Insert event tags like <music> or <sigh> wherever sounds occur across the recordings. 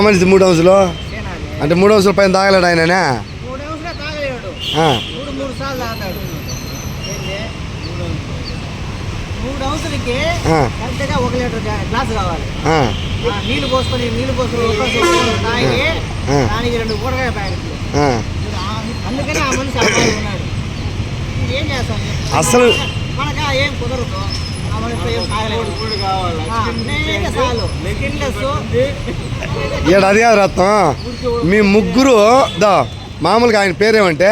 మనిషి మూడు అంశాలు అంటే మూడు అంశాల పైన తాగలేడు ఆయననే? మూడు ఆ. కరెక్ట్గా ఒక లీటర్ గ్లా- గ్లాస్ కావాలి. నీళ్ళు పోసుకొని నీళ్ళు పోసుకొని తాగి. దానికి రెండు కూరగాయ ప్యాకెట్లు. అందుకని ఆ మనిషి ఉన్నాడు. ఏం చేస్తాం? అసలు- మనకు ఏం కుదరదు. ఈడ అది కాదు రత్నం. మీ ముగ్గురు దా మామూలుగా ఆయన పేరేమంటే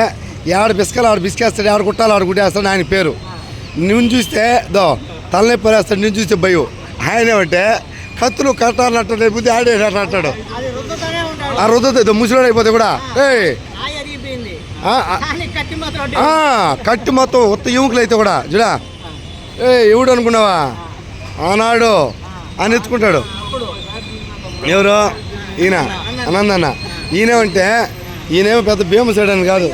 ఆడ బిస్కలు ఆడ బిస్కేస్తాడు ఆడ కుట్టాలి ఆడ కుట్టేస్తాడు ఆయన పేరు. నువ్వు చూస్తే దో తలనొప్పి వేస్తాడు నేను చూస్తే భయం. ఆయన ఏమంటే కత్తులు కట్టాలి అంటాడు బుద్ధి ఆడే అంటాడు. అది రుద్దుతూనే ఉంటాడు ఆ రుద్దుతుంది ముసలాడు అయిపోతే కూడా ఏయ్ కట్టి మొత్తం ఉత్త ఎముకలు అయితే కూడా చూడా? ఏ ఎవడు అనుకున్నావా? ఆనాడు. అని ఎత్తుకుంటాడు. ఎవరు? ఈయన. అనందన్న. ఈయనేమంటే ఈయనేమో పెద్ద భీమసేడు అని కాదు.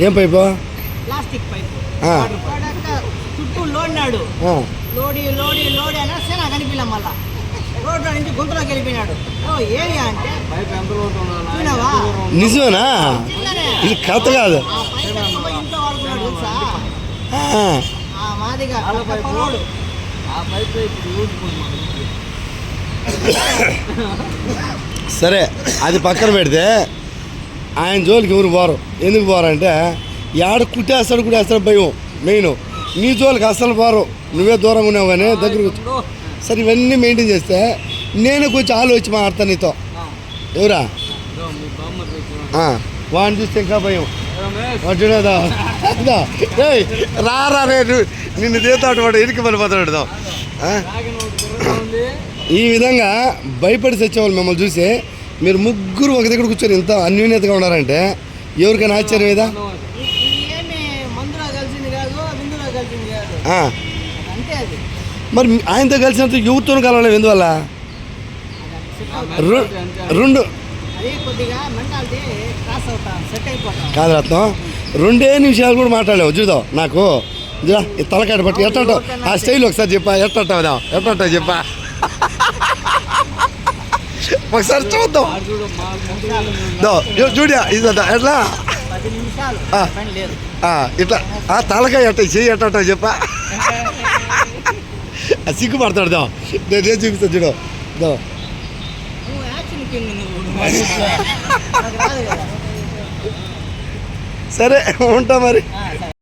ఏం పైప్ ప్లాస్టిక్ పైపు చుట్టూ లోడినాడు. లోడి లోడి లోడి మళ్ళా. రోడ్లో నుంచి గుంతలోకి వెళ్ళిపోయినాడు. ఓ అంటే? నిజమేనా. ఇది కథ కాదు. ఆ పైప్ ఎత్తుకుపోయి ఇంట్లో వాడుకున్నాడు తెలుసా? ఆ, ఆ మాదిగా పొలోడు సరే అది పక్కన పెడితే ఆయన జోలికి ఎవరు పోరు? ఎందుకు పోరంటే ఆడ కుట్టేస్తాడు కుట్టేస్తాడు భయం మెయిన్. నీ జోలికి అసలు పోరు. నువ్వే దూరంగా ఉన్నావు కానీ దగ్గరకు వచ్చి. సరే ఇవన్నీ మెయింటైన్ చేస్తే నేను కొంచెం ఆలోచి మాడతాను నీతో. ఎవరా? వాడిని చూస్తే ఇంకా భయం. వాడుదా రా రా రే నువ్వు- నిన్ను తీతాడు వాడు ఇరికి పడిపోతాడు? ఈ విధంగా భయపడి తెచ్చేవాళ్ళు మిమ్మల్ని చూసి మీరు ముగ్గురు ఒక దగ్గర కూర్చొని ఇంత అన్యూన్యతగా ఉన్నారంటే ఎవరికైనా ఆశ్చర్యం ఏదా కలిసింది కాదు మరి ఆయనతో కలిసినంత యువతను కలవలేము ఎందువల్ల? రెండు కాదు రత్నం రెండే నిమిషాలు కూడా మాట్లాడలేవు చూద్దాం నాకు. తలకాయ పట్టి ఎట్ట ఆ స్టైల్ ఒకసారి చెప్పా ఎట్టా ఎట్టా చెప్పా. ఒకసారి చూద్దాం. దో, చూడా ఇది ఎట్లా? ఇట్లా ఆ తలకాయ ఎట్ట చెయ్యి ఎట్టా చెప్పా. <laughs> ఆ సిగ్గుపడతాడు దో నేను నేను చూపిస్తా చూడు దో నువ్వు యాక్షన్ కింగ్ నువ్వు నాకు రాదు కదా సరే ఉంటా మరి ఆ, సరే